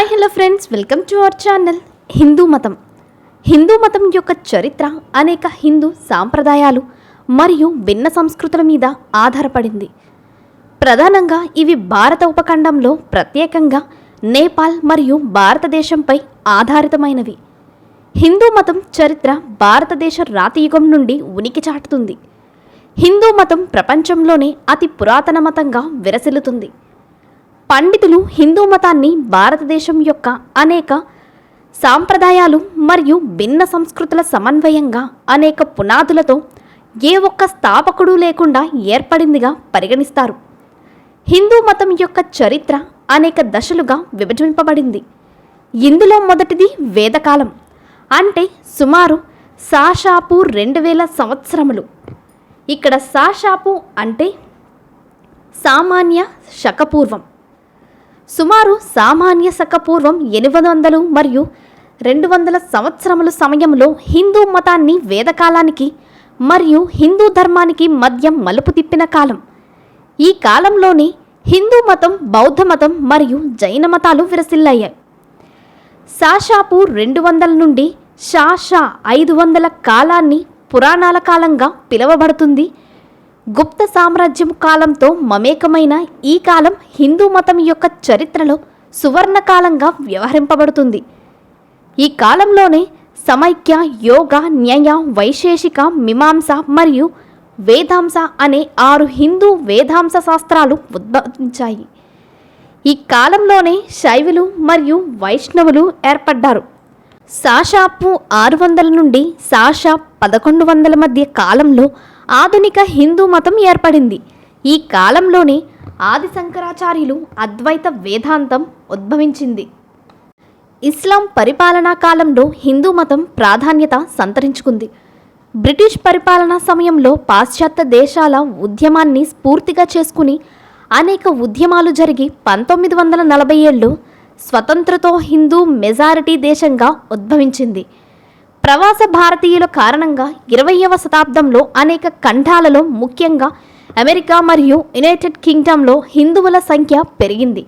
Hi hello friends welcome to our channel Hindu మతం హిందూ మతం యొక్క చరిత్ర అనేక హిందూ సాంప్రదాయాలు మరియు భిన్న సంస్కృతుల మీద ఆధారపడింది. ప్రధానంగా ఇవి భారత ఉపఖండంలో ప్రత్యేకంగా నేపాల్ మరియు భారతదేశంపై ఆధారితమైనవి. హిందూ మతం చరిత్ర భారతదేశ రాతియుగం నుండి ఉనికి చాటుతుంది. హిందూ మతం ప్రపంచంలోనే అతి పురాతన మతంగా విరసిల్లుతుంది. పండితులు హిందూ మతాన్ని భారతదేశం యొక్క అనేక సాంప్రదాయాలు మరియు భిన్న సంస్కృతుల సమన్వయంగా అనేక పునాదులతో ఏ ఒక్క స్థాపకుడు లేకుండా ఏర్పడిందిగా పరిగణిస్తారు. హిందూ మతం యొక్క చరిత్ర అనేక దశలుగా విభజింపబడింది. ఇందులో మొదటిది వేదకాలం అంటే సుమారు సాషాపు రెండు వేల సంవత్సరములు. ఇక్కడ సాషాపు అంటే సామాన్య శకపూర్వం. సుమారు సామాన్య శక పూర్వం ఎనిమిది వందలు మరియు రెండు వందల సంవత్సరముల సమయంలో హిందూ మతాన్ని వేదకాలానికి మరియు హిందూ ధర్మానికి మధ్య మలుపు తిప్పిన కాలం. ఈ కాలంలోనే హిందూ మతం బౌద్ధ మతం మరియు జైన మతాలు విరసిల్లయ్యాయి సాషాపు రెండు వందల నుండి షాషా ఐదు వందల కాలాన్ని పురాణాల కాలంగా పిలువబడుతుంది. గుప్త సామ్రాజ్యం కాలంతో మమేకమైన ఈ కాలం హిందూ మతం యొక్క చరిత్రలో సువర్ణకాలంగా వ్యవహరింపబడుతుంది. ఈ కాలంలోనే సమైక్య యోగ న్యాయ వైశేషిక మీమాంస మరియు వేదాంస అనే ఆరు హిందూ వేదాంస శాస్త్రాలు ఉద్భవించాయి. ఈ కాలంలోనే శైవులు మరియు వైష్ణవులు ఏర్పడ్డారు. సాషాపు ఆరు వందల నుండి సాషా పదకొండు వందల మధ్య కాలంలో ఆధునిక హిందూ మతం ఏర్పడింది. ఈ కాలంలోనే ఆది శంకరాచార్యులు అద్వైత వేదాంతం ఉద్భవించింది. ఇస్లాం పరిపాలనా కాలంలో హిందూ మతం ప్రాధాన్యత సంతరించుకుంది. బ్రిటిష్ పరిపాలనా సమయంలో పాశ్చాత్య దేశాల ఉద్యమాన్ని స్ఫూర్తిగా చేసుకుని అనేక ఉద్యమాలు జరిగి పంతొమ్మిది వందల నలభై ఏళ్ళు స్వతంత్రతో హిందూ మెజారిటీ దేశంగా ఉద్భవించింది. ప్రవాస భారతీయుల కారణంగా ఇరవయవ శతాబ్దంలో అనేక ఖండాలలో ముఖ్యంగా అమెరికా మరియు యునైటెడ్ కింగ్డమ్లో హిందువుల సంఖ్య పెరిగింది.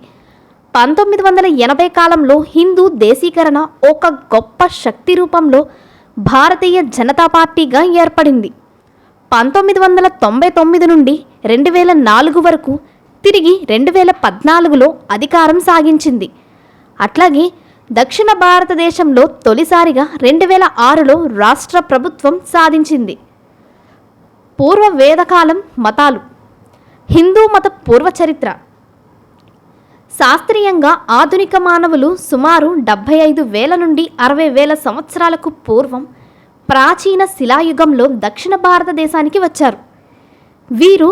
పంతొమ్మిది వందల ఎనభై కాలంలో హిందూ దేశీకరణ ఒక గొప్ప శక్తి రూపంలో భారతీయ జనతా పార్టీగా ఏర్పడింది. పంతొమ్మిది వందల తొంభై తొమ్మిది నుండి రెండు వేల నాలుగు వరకు తిరిగి రెండు వేల పద్నాలుగులో అధికారం సాగించింది. అట్లాగే దక్షిణ భారతదేశంలో తొలిసారిగా రెండు వేల ఆరులో రాష్ట్ర ప్రభుత్వం సాధించింది. పూర్వ వేదకాలం మతాలు హిందూ మత పూర్వ చరిత్ర. శాస్త్రీయంగా ఆధునిక మానవులు సుమారు డెబ్భై ఐదు వేల నుండి అరవై వేల సంవత్సరాలకు పూర్వం ప్రాచీన శిలాయుగంలో దక్షిణ భారతదేశానికి వచ్చారు. వీరు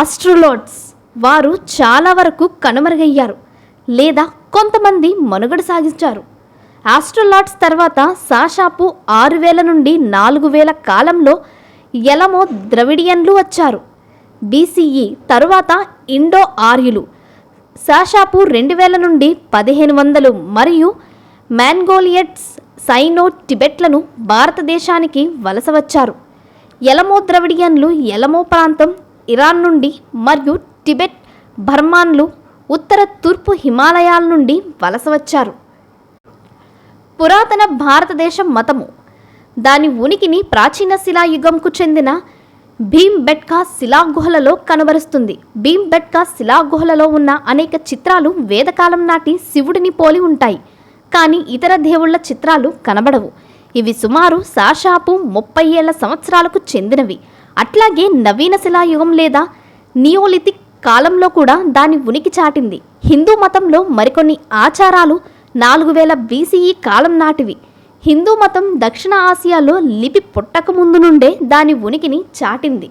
ఆస్ట్రోలోట్స్ వారు చాలా వరకు కనుమరుగయ్యారు. లేదా కొంతమంది మనుగడ సాగించారు. ఆస్ట్రోలాట్స్ తర్వాత సాషాపు ఆరు వేల నుండి నాలుగు వేల కాలంలో ఎలమో ద్రవిడియన్లు వచ్చారు. బీసీఈ తరువాత ఇండో ఆర్యులు. సాషాపు రెండు వేల నుండి పదిహేను వందలు మరియు మ్యాన్గోలియట్స్ సైనో టిబెట్లను భారతదేశానికి వలస వచ్చారు. ఎలమో ద్రవిడియన్లు ఎలమో ప్రాంతం ఇరాన్ నుండి మరియు టిబెట్ బర్మాన్లు ఉత్తర తూర్పు హిమాలయాల నుండి వలస వచ్చారు. పురాతన భారతదేశం మతము. దాని ఉనికిని ప్రాచీన శిలాయుగంకు చెందిన భీంబెట్కా శిలాగుహలలో కనబరుస్తుంది. భీంబెట్కా శిలాగుహలలో ఉన్న అనేక చిత్రాలు వేదకాలం నాటి శివుడిని పోలి ఉంటాయి. కానీ ఇతర దేవుళ్ళ చిత్రాలు కనబడవు. ఇవి సుమారు సాషాపు ముప్పై ఏళ్ళ సంవత్సరాలకు చెందినవి. అట్లాగే నవీన శిలాయుగం లేదా నియోలిథిక్ కాలంలో కూడా దాని ఉనికి చాటింది. హిందూ మతంలో మరికొన్ని ఆచారాలు నాలుగు వేల బీసీఈ కాలం నాటివి. హిందూ మతం దక్షిణ ఆసియాలో లిపి పుట్టకముందు నుండే దాని ఉనికిని చాటింది.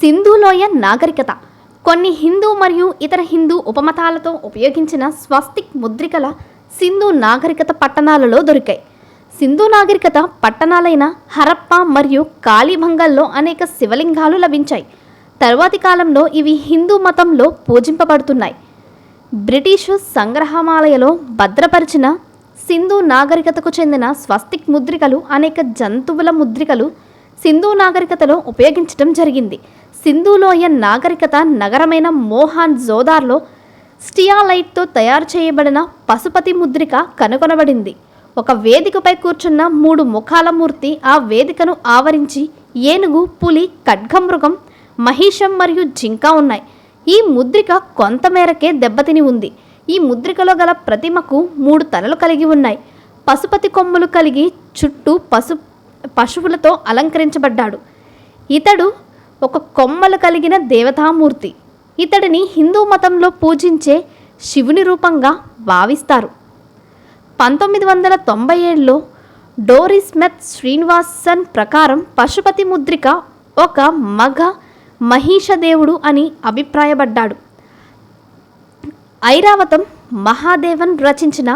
సింధులోయ నాగరికత. కొన్ని హిందూ మరియు ఇతర హిందూ ఉపమతాలతో ఉపయోగించిన స్వస్తిక్ ముద్రికల సింధు నాగరికత పట్టణాలలో దొరికాయి. సింధు నాగరికత పట్టణాలైన హరప్ప మరియు కాళీభంగల్లో అనేక శివలింగాలు లభించాయి. తరువాతి కాలంలో ఇవి హిందూ మతంలో పూజింపబడుతున్నాయి. బ్రిటిషు సంగ్రహమాలయలో భద్రపరిచిన సింధు నాగరికతకు చెందిన స్వస్తిక్ ముద్రికలు అనేక జంతువుల ముద్రికలు సింధు నాగరికతలో ఉపయోగించడం జరిగింది. సింధులోయ నాగరికత నగరమైన మోహాన్ జోదార్లో స్టియాలైట్తో తయారు చేయబడిన పశుపతి ముద్రిక కనుగొనబడింది. ఒక వేదికపై కూర్చున్న మూడు ముఖాల మూర్తి ఆ వేదికను ఆవరించి ఏనుగు పులి ఖడ్గమృగం మహిషం మరియు జింక ఉన్నాయి. ఈ ముద్రిక కొంతమేరకే దెబ్బతిని ఉంది. ఈ ముద్రికలో గల ప్రతిమకు మూడు తలలు కలిగి ఉన్నాయి. పశుపతి కొమ్ములు కలిగి చుట్టూ పశు పశువులతో అలంకరించబడ్డాడు. ఇతడు ఒక కొమ్మలు కలిగిన దేవతామూర్తి. ఇతడిని హిందూ మతంలో పూజించే శివుని రూపంగా భావిస్తారు. పంతొమ్మిది వందల తొంభై ఏడులో డోరిస్మెత్ శ్రీనివాసన్ ప్రకారం పశుపతి ముద్రిక ఒక మగ మహిషదేవుడు అని అభిప్రాయపడ్డాడు. ఐరావతం మహాదేవన్ రచించిన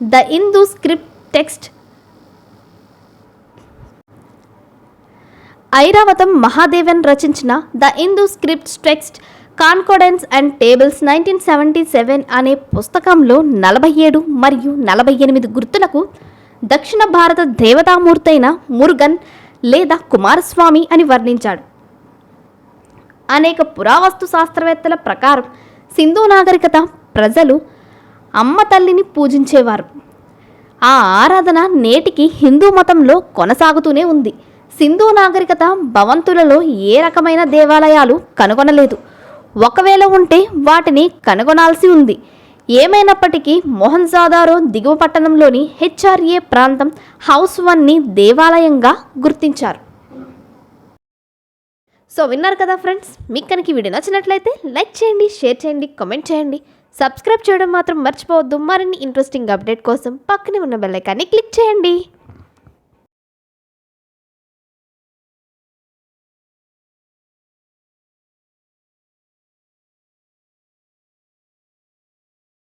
the Hindu script text. Iravatham Mahadevan రచించిన the Hindu script text concordance and tables nineteen seventy seven అనే పుస్తకంలో నలభై ఏడు మరియు నలభై ఎనిమిది గుర్తులకు దక్షిణ భారత దేవతామూర్తైన మురుగన్ లేదా కుమారస్వామి అని వర్ణించాడు. అనేక పురావస్తు శాస్త్రవేత్తల ప్రకారం సింధు నాగరికత ప్రజలు అమ్మ తల్లిని పూజించేవారు. ఆ ఆరాధన నేటికి హిందూ మతంలో కొనసాగుతూనే ఉంది. సింధు నాగరికత భవంతులలో ఏ రకమైన దేవాలయాలు కనుగొనలేదు. ఒకవేళ ఉంటే వాటిని కనుగొనాల్సి ఉంది. ఏమైనప్పటికీ మొహన్జాదారో దిగువ పట్టణంలోని హెచ్ఆర్ఏ ప్రాంతం హౌస్ వన్ని దేవాలయంగా గుర్తించారు. సో విన్నారు కదా ఫ్రెండ్స్ మీకు కనుక ఈ వీడియో నచ్చినట్లయితే లైక్ చేయండి షేర్ చేయండి కామెంట్ చేయండి. సబ్స్క్రైబ్ చేయడం మాత్రం మర్చిపోవద్దు. మరిన్ని ఇంట్రెస్టింగ్ అప్డేట్ కోసం పక్కనే ఉన్న బెల్లైకాన్ని క్లిక్ చేయండి.